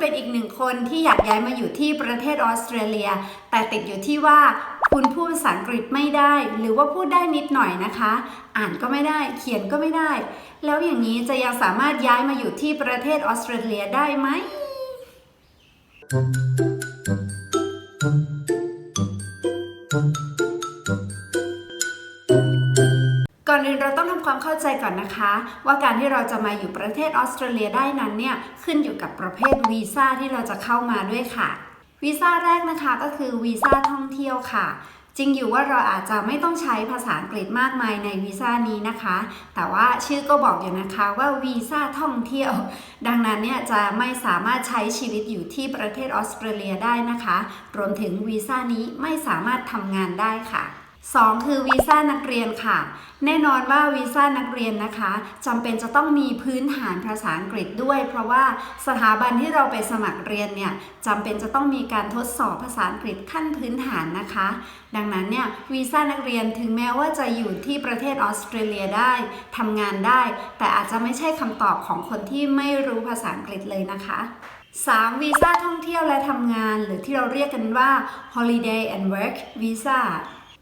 เป็นอีกหนึ่งคนที่อยากย้ายมาอยู่ที่ประเทศออสเตรเลีย แต่ติดอยู่ที่ว่าคุณพูดภาษาอังกฤษไม่ได้ หรือว่าพูดได้นิดหน่อยนะคะ อ่านก็ไม่ได้ เขียนก็ไม่ได้ แล้วอย่างนี้จะยังสามารถย้ายมาอยู่ที่ประเทศออสเตรเลียได้ไหม ก่อนอื่นเราต้องทำความเข้าใจก่อนนะคะ ว่าการที่เราจะมาอยู่ประเทศออสเตรเลียได้นั้นเนี่ยขึ้นอยู่กับประเภทวีซ่าที่เราจะเข้ามาด้วยค่ะ วีซ่าแรกนะคะก็คือวีซ่าท่องเที่ยวค่ะจริงอยู่ว่าเราอาจจะไม่ต้องใช้ภาษาอังกฤษมากมายในวีซ่านี้นะคะ แต่ว่าชื่อก็บอกอยู่นะคะว่าวีซ่าท่องเที่ยว ดังนั้นเนี่ยจะไม่สามารถใช้ชีวิตอยู่ที่ประเทศออสเตรเลียได้นะคะ รวมถึงวีซ่านี้ไม่สามารถทำงานได้ค่ะ 2 คือวีซ่านักเรียนค่ะ แน่นอนว่าวีซ่านักเรียนนะคะจำเป็นจะต้องมีพื้นฐานภาษาอังกฤษด้วย เพราะว่าสถาบันที่เราไปสมัครเรียนเนี่ยจำเป็นจะต้องมีการทดสอบภาษาอังกฤษขั้นพื้นฐานนะคะ ดังนั้นเนี่ยวีซ่านักเรียนถึงแม้ว่าจะอยู่ที่ประเทศออสเตรเลียได้ทำงานได้ แต่อาจจะไม่ใช่คำตอบของคนที่ไม่รู้ภาษาอังกฤษเลยนะคะ 3. วีซ่าท่องเที่ยวและทำงาน หรือที่เราเรียกกันว่า holiday and work visa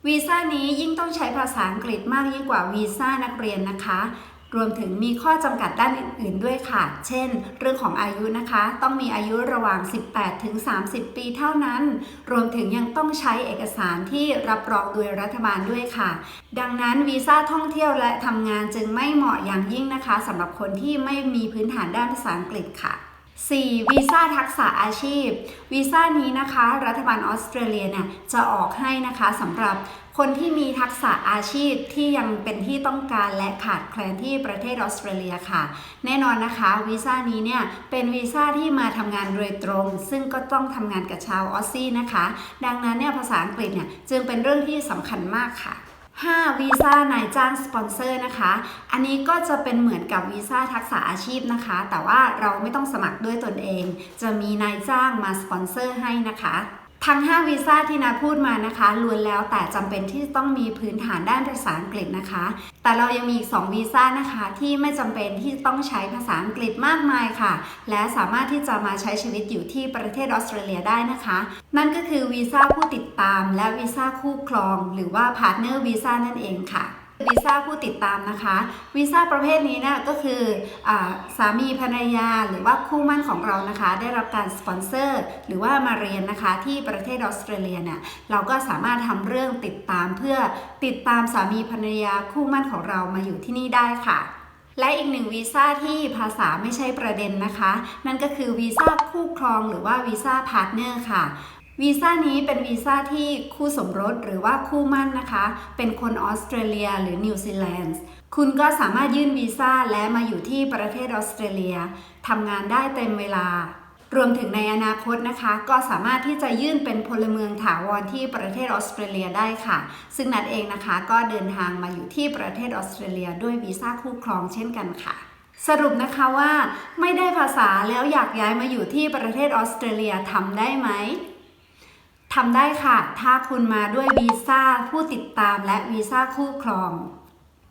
วีซ่านี้ยิ่งต้องใช้ภาษาอังกฤษมากยิ่งกว่าวีซ่านักเรียนนะคะ รวมถึงมีข้อจำกัดด้านอื่น ๆ ด้วยค่ะ เช่น เรื่องของอายุนะคะ ต้องมีอายุระหว่าง 18 ถึง 30 ปีเท่านั้น รวมถึงยังต้องใช้เอกสารที่รับรองโดยรัฐบาลด้วยค่ะ ดังนั้นวีซ่าท่องเที่ยวและทำงานจึงไม่เหมาะอย่างยิ่งนะคะสำหรับคนที่ไม่มีพื้นฐานด้านภาษาอังกฤษค่ะ 4. วีซ่าทักษะอาชีพ วีซ่านี้นะคะ รัฐบาลออสเตรเลียเนี่ยจะออกให้นะคะสำหรับคนที่มีทักษะอาชีพที่ยังเป็นที่ต้องการและขาดแคลนที่ประเทศออสเตรเลียค่ะ แน่นอนนะคะวีซ่านี้เนี่ยเป็นวีซ่าที่มาทำงานโดยตรง ซึ่งก็ต้องทำงานกับชาวออสซี่นะคะ ดังนั้นเนี่ยภาษาอังกฤษเนี่ยจึงเป็นเรื่องที่สำคัญมากค่ะ 5. วีซ่านายจ้างสปอนเซอร์นะคะ อันนี้ก็จะเป็นเหมือนกับวีซ่าทักษะอาชีพนะคะ แต่ว่าเราไม่ต้องสมัครด้วยตนเอง จะมีนายจ้างมาสปอนเซอร์ให้นะคะ ทั้ง 5 วีซ่าที่นาพูดมานะคะล้วนแล้วแต่จำเป็นที่ต้องมีพื้นฐานด้านภาษาอังกฤษนะคะ แต่เรายังมีอีก 2 วีซ่านะคะที่ไม่จำเป็นที่ต้องใช้ภาษาอังกฤษมากมายค่ะ และสามารถที่จะมาใช้ชีวิตอยู่ที่ประเทศออสเตรเลียได้นะคะ นั่นก็คือวีซ่าผู้ติดตามและวีซ่าคู่ครอง หรือว่าพาร์ทเนอร์วีซ่านั่นเองค่ะ วีซ่าผู้ติดตามนะคะวีซ่าประเภทนี้นะก็คืออสามีภรรยาหรือว่าคู่มั่นของเรานะคะ ได้รับการสปอนเซอร์หรือว่ามาเรียนนะคะที่ประเทศออสเตรเลียเนี่ยเราก็สามารถทำเรื่องติดตามเพื่อติดตามสามีภรรยาคู่มั่นของเรามาอยู่ที่นี่ได้ค่ะและอีกหนึ่งวีซ่าที่ภาษาไม่ใช่ประเด็นนะคะ นั่นก็คือวีซ่าคู่ครองหรือว่าวีซ่าพาร์ทเนอร์ค่ะ วีซ่านี้เป็นวีซ่าที่คู่สมรสหรือว่าคู่มั่นนะคะ เป็นคนออสเตรเลียหรือนิวซีแลนด์คุณก็สามารถยื่นวีซ่าและมาอยู่ที่ประเทศออสเตรเลียทำงานได้เต็มเวลา รวมถึงในอนาคตนะคะ ก็สามารถที่จะยื่นเป็นพลเมืองถาวรที่ประเทศออสเตรเลียได้ค่ะ ซึ่งนัดเองนะคะก็เดินทางมาอยู่ที่ประเทศออสเตรเลียด้วยวีซ่าคู่ครองเช่นกันค่ะสรุปนะคะว่า ไม่ได้ภาษาแล้วอยากย้ายมาอยู่ที่ประเทศออสเตรเลียทำได้ไหม ทำได้ค่ะ ถ้าคุณมาด้วยวีซ่าผู้ติดตามและวีซ่าคู่ครอง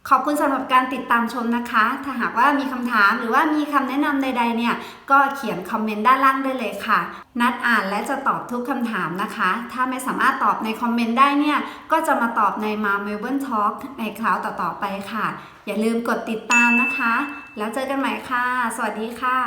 ขอบคุณสำหรับการติดตามชมนะคะ ถ้าหากว่ามีคำถามหรือว่ามีคำแนะนำใด ๆ เนี่ย ก็เขียนคอมเมนต์ด้านล่างได้เลยค่ะ นัดอ่านและจะตอบทุกคำถามนะคะ ถ้าไม่สามารถตอบในคอมเมนต์ได้เนี่ย ก็จะมาตอบในมา Melbourne Talk ในคราวต่อๆไปค่ะ อย่าลืมกดติดตามนะคะ แล้วเจอกันใหม่ค่ะ สวัสดีค่ะ